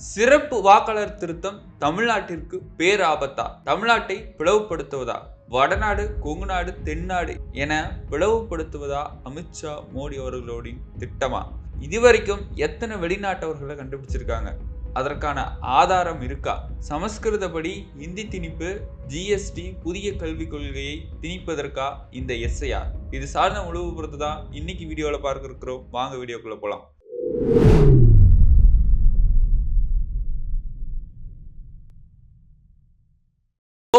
சிறப்பு வாக்காளர் திருத்தம் தமிழ்நாட்டிற்கு பேராபத்தா. தமிழ்நாட்டை பிளவுபடுத்துவதா? வடநாடு கொங்குநாடு தென்னாடு என பிளவுபடுத்துவதா அமித்ஷா மோடி அவர்களோட திட்டமா? இதுவரைக்கும் எத்தனை வெளிநாட்டவர்களை கண்டுபிடிச்சிருக்காங்க? அதற்கான ஆதாரம் இருக்கா? சமஸ்கிருதப்படி இந்தி திணிப்பு ஜிஎஸ்டி புதிய கல்விக் கொள்கையை திணிப்பதற்கா இந்த எஸ்ஐஆர் இது சார்ந்த உழவு பொறுத்து தான் இன்னைக்கு வீடியோவில் பார்க்க இருக்கிறோம் வாங்க வீடியோக்குள்ளே போகலாம்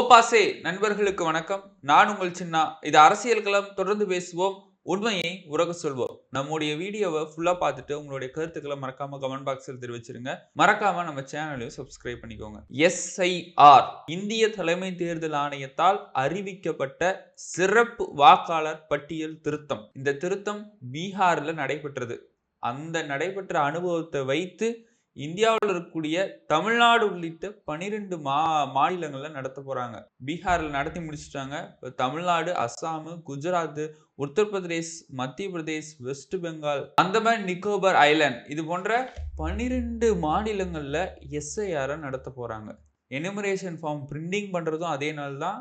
ஓபாசே நண்பர்களுக்கு வணக்கம். நான் உங்கள் சின்னா. இது அரசியல் களம். தொடர்ந்து பேசுவோம். உண்மையை உறக சொல்வோம். நம்முடைய வீடியோவை ஃபுல்லா பார்த்துட்டு உங்களுடைய கருத்துக்களை மறக்காம கமெண்ட் பாக்ஸில் தெரிவிச்சிருங்க. மறக்காம நம்ம சேனலையும் சப்ஸ்கிரைப் பண்ணிக்கோங்க. எஸ்ஐஆர் இந்திய தலைமை தேர்தல் ஆணையத்தால் அறிவிக்கப்பட்ட சிறப்பு வாக்காளர் பட்டியல் திருத்தம். இந்த திருத்தம் பீகார்ல நடைபெற்றது. அந்த நடைபெற்ற அனுபவத்தை வைத்து இந்தியாவில் இருக்கக்கூடிய தமிழ்நாடு உள்ளிட்ட பனிரெண்டு மா மாநிலங்களில் நடத்த போகிறாங்க பீகாரில் நடத்தி முடிச்சிட்டாங்க. இப்போ தமிழ்நாடு அஸ்ஸாமு குஜராத்து உத்தரப்பிரதேஷ் மத்திய பிரதேஷ் வெஸ்ட் பெங்கால் அந்தமான் நிக்கோபர் ஐலாண்ட் இது போன்ற பன்னிரெண்டு மாநிலங்களில் எஸ்ஐஆரை நடத்த போகிறாங்க எனுமரேஷன் ஃபார்ம் பிரிண்டிங் பண்ணுறதும் அதே நாள் தான்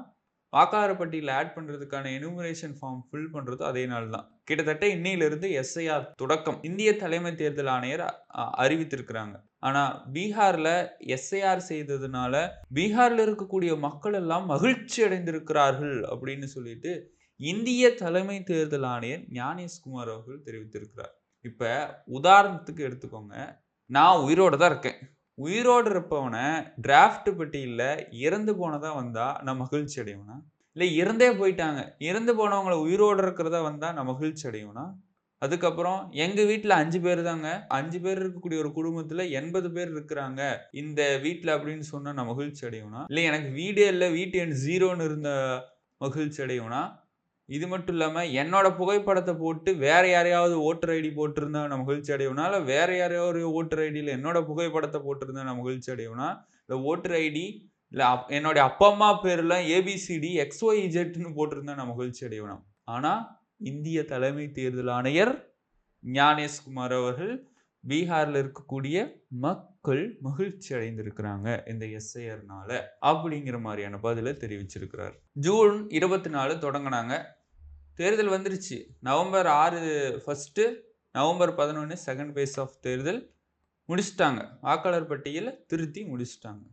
வாக்காளர் பட்டியலில் ஆட் பண்ணுறதுக்கான எனுமரேஷன் ஃபார்ம் ஃபில் பண்ணுறதும் அதே நாள் தான் கிட்டத்தட்ட இன்னையிலிருந்து எஸ்ஐஆர் தொடக்கம். இந்திய தலைமை தேர்தல் ஆணையர் அ- அறிவித்திருக்கிறாங்க. ஆனால் பீகாரில் எஸ்ஐஆர் செய்ததுனால பீகாரில் இருக்கக்கூடிய மக்கள் எல்லாம் மகிழ்ச்சி அடைந்திருக்கிறார்கள் அப்படின்னு சொல்லிட்டு இந்திய தலைமை தேர்தல் ஆணையர் ஞானேஷ்குமார் அவர்கள் தெரிவித்திருக்கிறார். இப்போ உதாரணத்துக்கு எடுத்துக்கோங்க. நான் உயிரோட தான் இருக்கேன். உயிரோடு இருப்பவனை டிராஃப்ட் பெட்டியில் இறந்து போனதா வந்தால் நான் மகிழ்ச்சி அடைவேனா? இல்லை இறந்தே போயிட்டாங்க. இறந்து போனவங்களை உயிரோடு இருக்கிறதா வந்தால் நான் மகிழ்ச்சி அடைவேனா? அதுக்கப்புறம் எங்க வீட்டில் அஞ்சு பேர் தாங்க. அஞ்சு பேர் இருக்கக்கூடிய ஒரு குடும்பத்துல எண்பது பேர் இருக்கிறாங்க. இந்த வீட்டில் அப்படின்னு சொன்னா நான் மகிழ்ச்சி அடையும்னா இல்லை எனக்கு வீடே இல்லை வீட்டு எண் ஜீரோன்னு இருந்த மகிழ்ச்சி அடையும்னா இது மட்டும் இல்லாம என்னோட புகைப்படத்தை போட்டு வேற யாரையாவது ஓட்டர் ஐடி போட்டிருந்தா நான் மகிழ்ச்சி அடையும்னா இல்லை வேற யாரையாவது ஓட்டர் ஐடியில் என்னோட புகைப்படத்தை போட்டிருந்தா நான் மகிழ்ச்சி அடையும்னா இல்லை ஓட்டர் ஐடி இல்லை அப் என்னுடைய அப்பா அம்மா பேர்லாம் ஏபிசிடி எக்ஸ்ஒய் இஜெட்னு போட்டிருந்தா நான் மகிழ்ச்சி அடையணும் ஆனால் இந்திய தலைமை தேர்தல் ஆணையர் ஞானேஷ்குமார் அவர்கள் பீகாரில் இருக்கக்கூடிய மக்கள் மகிழ்ச்சி அடைந்திருக்கிறாங்க இந்த எஸ்ஐஆர்னால அப்படிங்கிற மாதிரியான பதிலை தெரிவிச்சிருக்கிறார். ஜூன் இருபத்தி நாலு தொடங்கினாங்க. தேர்தல் வந்துருச்சு. நவம்பர் ஆறு ஃபஸ்ட்டு நவம்பர் பதினொன்று செகண்ட் பேஸ் ஆஃப் தேர்தல் முடிச்சிட்டாங்க. வாக்காளர் பட்டியலை திருத்தி முடிச்சிட்டாங்க.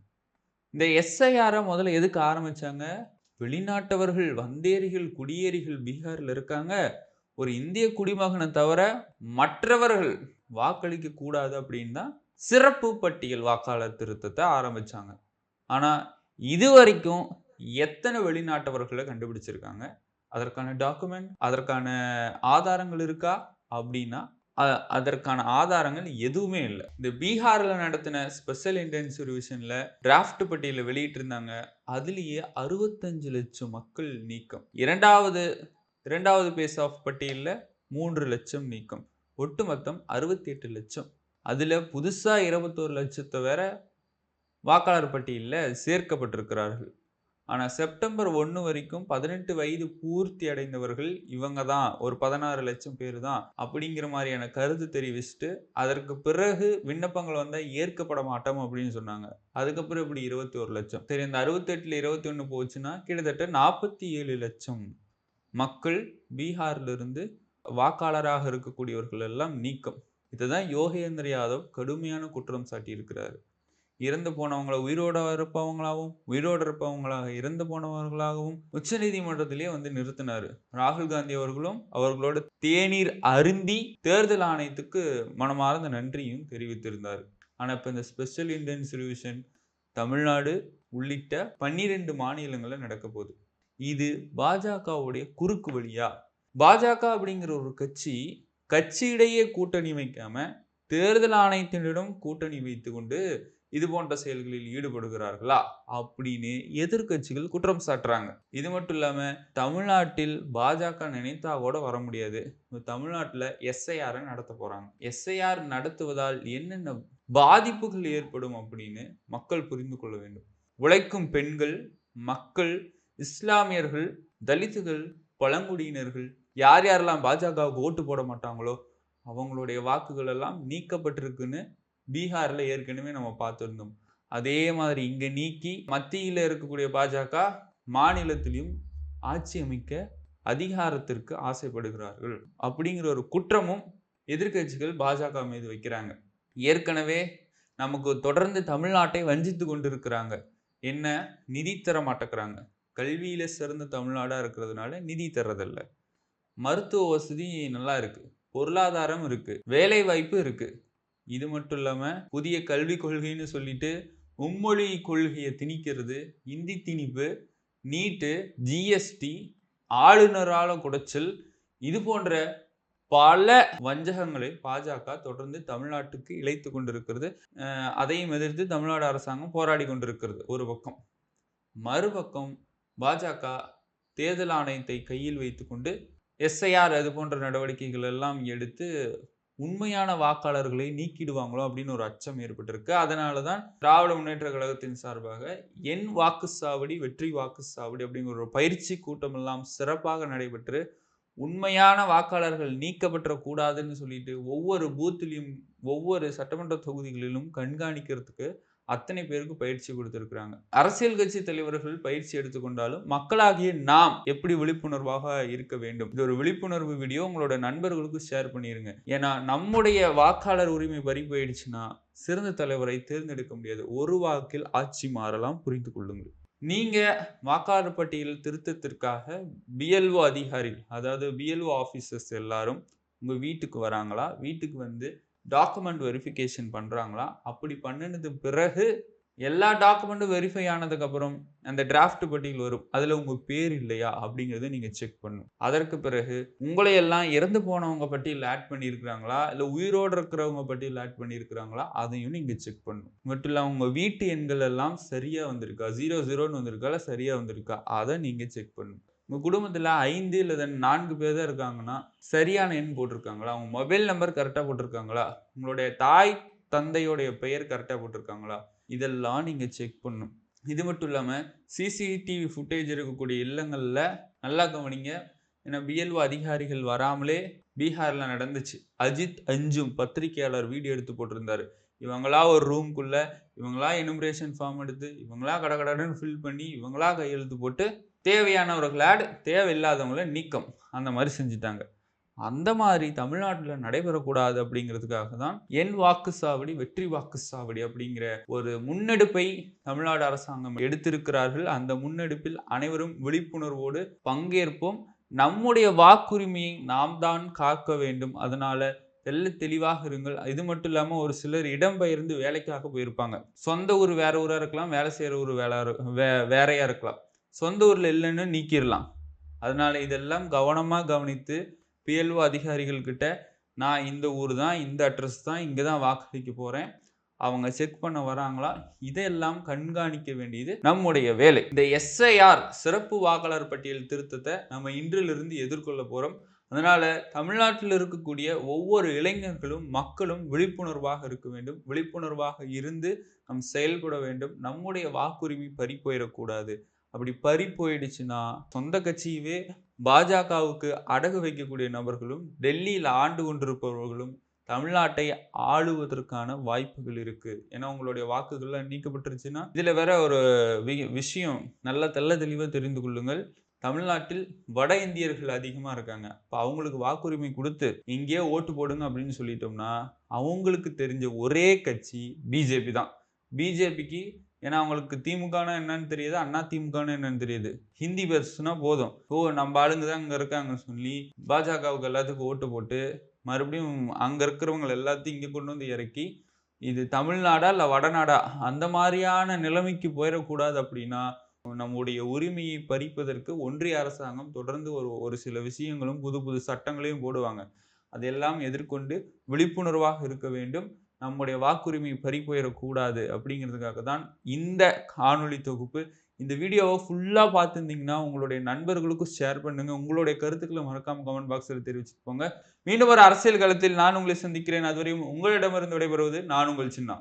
இந்த எஸ்ஐஆரை முதல்ல எதுக்கு ஆரம்பிச்சாங்க? வெளிநாட்டவர்கள் வந்தேரிகள் குடியேறிகள் பீகாரில் இருக்காங்க. ஒரு இந்திய குடிமகனை தவிர மற்றவர்கள் வாக்களிக்க கூடாது அப்படின்னு தான் சிறப்பு பட்டியல் வாக்காளர் திருத்தத்தை ஆரம்பிச்சாங்க. ஆனால் இது வரைக்கும் எத்தனை வெளிநாட்டவர்களை கண்டுபிடிச்சிருக்காங்க? அதற்கான டாக்குமெண்ட் அதற்கான ஆதாரங்கள் இருக்கா? அப்படின்னா அதற்கான ஆதாரங்கள் எதுவுமே இல்லை. இந்த பீகாரில் நடத்தின ஸ்பெஷல் இன்டென்ஸ் ரிவிஷனில் டிராஃப்ட் பட்டியலில் வெளியிட்டிருந்தாங்க. அதுலேயே அறுபத்தஞ்சு லட்சம் மக்கள் நீக்கம். இரண்டாவது இரண்டாவது பேஸ் ஆஃப் பட்டியலில் மூன்று லட்சம் நீக்கம். ஒட்டுமொத்தம் அறுபத்தி எட்டு லட்சம். அதில் புதுசாக இருபத்தோரு லட்சத்தை வேற வாக்காளர் பட்டியலில் சேர்க்கப்பட்டிருக்கிறார்கள். ஆனால் செப்டம்பர் ஒன்று வரைக்கும் பதினெட்டு வயது பூர்த்தி அடைந்தவர்கள் இவங்க தான். ஒரு பதினாறு லட்சம் பேர் தான். அப்படிங்கிற மாதிரியான கருத்து தெரிவிச்சுட்டு அதற்கு பிறகு விண்ணப்பங்கள் வந்தால் ஏற்கப்பட மாட்டோம் அப்படின்னு சொன்னாங்க. அதுக்கப்புறம் இப்படி இருபத்தி ஒரு லட்சம்? சரி இந்த அறுபத்தெட்டில் இருபத்தி ஒன்று போச்சுன்னா கிட்டத்தட்ட நாற்பத்தி ஏழு லட்சம் மக்கள் பீகார்லேருந்து வாக்காளராக இருக்கக்கூடியவர்கள் எல்லாம் நீக்கம். இதுதான் யோகேந்திர யாதவ் கடுமையான குற்றம் சாட்டியிருக்கிறார். இறந்து போனவங்களை உயிரோட இருப்பவங்களாகவும் உயிரோடு இருப்பவங்களாக இறந்து போனவர்களாகவும் உச்சநீதிமன்றத்திலே வந்து நிறுத்தினார். ராகுல் காந்தி அவர்களும் அவர்களோட தேநீர் அருந்தி தேர்தல் ஆணையத்துக்கு மனமார்ந்த நன்றியும் தெரிவித்திருந்தார். ஆனால் இப்போ இந்த ஸ்பெஷல் இண்டியன் சொல்யூஷன் தமிழ்நாடு உள்ளிட்ட பன்னிரெண்டு மாநிலங்களில் நடக்க போகுது. இது பாஜகவுடைய குறுக்கு வழியா? பாஜக அப்படிங்கிற ஒரு கட்சி கட்சியிடையே கூட்டணி வைக்காம தேர்தல் ஆணையத்தினிடம் கூட்டணி வைத்துக்கொண்டு இது போன்ற செயல்களில் ஈடுபடுகிறார்களா அப்படின்னு எதிர்க்கட்சிகள் குற்றம் சாட்டுறாங்க. இது மட்டும் இல்லாமல் தமிழ்நாட்டில் பாஜக நினைத்தா கூட வர முடியாது. தமிழ்நாட்டில் எஸ்ஐஆர் நடத்த போகிறாங்க எஸ்ஐஆர் நடத்துவதால் என்னென்ன பாதிப்புகள் ஏற்படும் அப்படின்னு மக்கள் புரிந்து கொள்ள வேண்டும். உழைக்கும் பெண்கள் மக்கள் இஸ்லாமியர்கள் தலித்துகள் பழங்குடியினர்கள் யார் யாரெல்லாம் பாஜகவுக்கு ஓட்டு போட மாட்டாங்களோ அவங்களுடைய வாக்குகள் எல்லாம் நீக்கப்பட்டிருக்குன்னு பீகாரில் ஏற்கனவே நம்ம பார்த்துருந்தோம். அதே மாதிரி இங்கே நீக்கி மத்தியில் இருக்கக்கூடிய பாஜக மாநிலத்திலையும் ஆட்சி அமைக்க அதிகாரத்திற்கு ஆசைப்படுகிறார்கள். அப்படிங்கிற ஒரு குற்றமும் எதிர்க்கட்சிகள் பாஜக மீது வைக்கிறாங்க. ஏற்கனவே நமக்கு தொடர்ந்து தமிழ்நாட்டை வஞ்சித்து கொண்டிருக்கிறாங்க. என்ன? நிதி தர மாட்டேங்கிறாங்க. கல்வியில் சிறந்த தமிழ்நாடாக இருக்கிறதுனால நிதி தர்றதில்ல. மருத்துவ வசதி நல்லா இருக்குது பொருளாதாரம் இருக்குது வேலை வாய்ப்பு இருக்குது இது மட்டும் இல்லாமல் புதிய கல்விக் கொள்கைன்னு சொல்லிட்டு மும்மொழி கொள்கையை திணிக்கிறது இந்தி திணிப்பு நீட்டு ஜிஎஸ்டி ஆளுநரால குடைச்சல் இது போன்ற பல வஞ்சகங்களை பாஜக தொடர்ந்து தமிழ்நாட்டுக்கு இழைத்து கொண்டிருக்கிறது. அதையும் எதிர்த்து தமிழ்நாடு அரசாங்கம் போராடி கொண்டிருக்கிறது. ஒரு பக்கம். மறுபக்கம் பாஜக தேர்தல் ஆணையத்தை கையில் வைத்துக்கொண்டு எஸ்ஐஆர் அது போன்ற நடவடிக்கைகள் எல்லாம் எடுத்து உண்மையான வாக்காளர்களை நீக்கிடுவாங்களோ அப்படின்னு ஒரு அச்சம் ஏற்பட்டிருக்கு. அதனால தான் திராவிட முன்னேற்ற கழகத்தின் சார்பாக என் வாக்குச்சாவடி வெற்றி வாக்குச்சாவடி அப்படிங்கிற ஒரு பயிற்சி கூட்டம் எல்லாம் சிறப்பாக நடைபெற்று உண்மையான வாக்காளர்கள் நீக்கப்பட்ட கூடாதுன்னு சொல்லிட்டு ஒவ்வொரு பூத்திலையும் ஒவ்வொரு சட்டமன்ற தொகுதிகளிலும் கண்காணிக்கிறதுக்கு அத்தனை பேருக்கு பயிற்சி கொடுத்துருக்குறாங்க. அரசியல் கட்சி தலைவர்கள் பயிற்சி எடுத்துக்கொண்டாலும் மக்களாகிய நாம் எப்படி விழிப்புணர்வாக இருக்க வேண்டும்? இது ஒரு விழிப்புணர்வு வீடியோ. உங்களோட நண்பர்களுக்கு ஷேர் பண்ணிடுங்க ஏன்னா நம்முடைய வாக்காளர் உரிமை பறி போயிடுச்சுன்னா சிறந்த தலைவரை தேர்ந்தெடுக்க முடியாது. ஒரு வாக்கில் ஆட்சி மாறலாம். புரிந்து கொள்ளுங்கள். நீங்கள் வாக்காளர் பட்டியல் திருத்தத்திற்காக பிஎல்ஓ அதிகாரிகள் அதாவது பிஎல்ஓ ஆஃபீஸர்ஸ் எல்லாரும் உங்கள் வீட்டுக்கு வராங்களா? வீட்டுக்கு வந்து டாக்குமெண்ட் வெரிஃபிகேஷன் பண்ணுறாங்களா அப்படி பண்ணினது பிறகு எல்லா டாக்குமெண்ட்டும் வெரிஃபை ஆனதுக்கப்புறம் அந்த டிராஃப்ட் பட்டியல் வரும். அதில் உங்கள் பேர் இல்லையா? அப்படிங்கிறத நீங்கள் செக் பண்ணணும். அதற்கு பிறகு உங்களை எல்லாம் இறந்து போனவங்க பட்டியல் ஆட் பண்ணியிருக்கிறாங்களா? இல்லை உயிரோடு இருக்கிறவங்க பட்டியல் ஆட் பண்ணியிருக்கிறாங்களா? அதையும் நீங்கள் செக் பண்ணணும். மட்டும் இல்லை உங்கள் வீட்டு எண்கள் எல்லாம் சரியாக வந்திருக்கா? ஜீரோ ஜீரோன்னு வந்திருக்கா? இல்லை சரியாக வந்திருக்கா? அதை நீங்கள் செக் பண்ணணும். உங்கள் குடும்பத்தில் ஐந்து இல்லை நான்கு பேர் தான் இருக்காங்கன்னா சரியான எண் போட்டிருக்காங்களா? அவங்க மொபைல் நம்பர் கரெக்டாக போட்டிருக்காங்களா? உங்களுடைய தாய் தந்தையோடைய பெயர் கரெக்டாக போட்டிருக்காங்களா? இதெல்லாம் நீங்கள் செக் பண்ணணும். இது மட்டும் இல்லாமல் சிசிடிவி ஃபுட்டேஜ் இருக்கக்கூடிய இல்லங்களில் நல்லா கவனிங்க. ஏன்னா பிஎல்ஓ அதிகாரிகள் வராமலே பீகாரில் நடந்துச்சு. அஜித் அஞ்சும் பத்திரிகையாளர் வீடியோ எடுத்து போட்டிருந்தார். இவங்களா ஒரு ரூம்குள்ளே இவங்களா எனுமரேஷன் ஃபார்ம் எடுத்து இவங்களா கடகடன்னு ஃபில் பண்ணி இவங்களா கையெழுத்து போட்டு தேவையானவர்கள் ஆட் தேவையில்லாதவங்களை நீக்கம். அந்த மாதிரி செஞ்சுட்டாங்க. அந்த மாதிரி தமிழ்நாட்டில் நடைபெறக்கூடாது அப்படிங்கிறதுக்காக தான் என் வாக்குச்சாவடி வெற்றி வாக்குச்சாவடி அப்படிங்கிற ஒரு முன்னெடுப்பை தமிழ்நாடு அரசாங்கம் எடுத்திருக்கிறார்கள். அந்த முன்னெடுப்பில் அனைவரும் விழிப்புணர்வோடு பங்கேற்போம். நம்முடைய வாக்குரிமையை நாம் தான் காக்க வேண்டும். அதனால தெல்ல தெளிவாக இருங்கள். இது மட்டும் இல்லாமல் ஒரு சிலர் இடம்பெயர்ந்து வேலைக்காக போயிருப்பாங்க. சொந்த ஊர் வேற ஊராக இருக்கலாம் வேலை செய்கிற ஊர் வேலை வே வேறையாக இருக்கலாம். சொந்த ஊரில் இல்லைன்னு நீக்கிடலாம் அதனால் இதெல்லாம் கவனமாக கவனித்து பிஎல்ஓ அதிகாரிகள்கிட்ட நான் இந்த ஊர் தான் இந்த அட்ரஸ் தான் இங்கே தான் வாக்களிக்க போகிறேன் அவங்க செக் பண்ண வராங்களா? இதெல்லாம் கண்காணிக்க வேண்டியது நம்முடைய வேலை. இந்த எஸ்ஐஆர் சிறப்பு வாக்காளர் பட்டியல் திருத்தத்தை நம்ம இன்றிலிருந்து எதிர்கொள்ள போகிறோம் அதனால் தமிழ்நாட்டில் இருக்கக்கூடிய ஒவ்வொரு இளைஞர்களும் மக்களும் விழிப்புணர்வாக இருக்க வேண்டும். விழிப்புணர்வாக இருந்து நம் செயல்பட வேண்டும். நம்முடைய வாக்குரிமை பறி போயிடக்கூடாது அப்படி பறி போயிடுச்சுன்னா சொந்த கட்சியவே பாஜகவுக்கு அடகு வைக்கக்கூடிய நபர்களும் டெல்லியில் ஆண்டு கொண்டிருப்பவர்களும் தமிழ்நாட்டை ஆளுவதற்கான வாய்ப்புகள் இருக்கு. ஏன்னா உங்களுடைய வாக்குகள்லாம் நீக்கப்பட்டுருச்சுன்னா இதுல வேற ஒரு வி- விஷயம் நல்ல தெல்ல தெளிவாக தெரிந்து கொள்ளுங்கள். தமிழ்நாட்டில் வட இந்தியர்கள் அதிகமாக இருக்காங்க. இப்போ அவங்களுக்கு வாக்குரிமை கொடுத்து இங்கேயே ஓட்டு போடுங்க அப்படின்னு சொல்லிட்டோம்னா அவங்களுக்கு தெரிஞ்ச ஒரே கட்சி பிஜேபி தான். பிஜேபிக்கு ஏன்னா அவங்களுக்கு திமுகனா என்னன்னு தெரியுது அண்ணா திமுகன்னு என்னன்னு தெரியுது. ஹிந்தி பேசுனா போதும். ஓ நம்ம ஆளுங்க தான் அங்கே இருக்காங்கன்னு சொல்லி பாஜகவுக்கு எல்லாத்துக்கும் ஓட்டு போட்டு மறுபடியும் அங்கே இருக்கிறவங்க எல்லாத்தையும் இங்கே கொண்டு வந்து இறக்கி இது தமிழ்நாடா இல்லை வடநாடா அந்த மாதிரியான நிலைமைக்கு போயிடக்கூடாது அப்படின்னா நம்முடைய உரிமையை பறிப்பதற்கு ஒன்றிய அரசாங்கம் தொடர்ந்து ஒரு ஒரு சில விஷயங்களும் புது புது சட்டங்களையும் போடுவாங்க. அதையெல்லாம் எதிர்கொண்டு விழிப்புணர்வாக இருக்க வேண்டும். நம்முடைய வாக்குரிமை பறி போயிடக்கூடாது அப்படிங்கிறதுக்காக தான் இந்த காணொளி தொகுப்பு. இந்த வீடியோவை ஃபுல்லாக பார்த்துருந்தீங்கன்னா உங்களுடைய நண்பர்களுக்கும் ஷேர் பண்ணுங்க. உங்களுடைய கருத்துக்களை மறக்காம கமெண்ட் பாக்ஸில் தெரிவிச்சுட்டு போங்க. மீண்டும் ஒரு அரசியல் களத்தில் நான் உங்களை சந்திக்கிறேன். அதுவரையும் உங்களிடமிருந்து விடைபெறுவது நான் உங்கள் சின்ன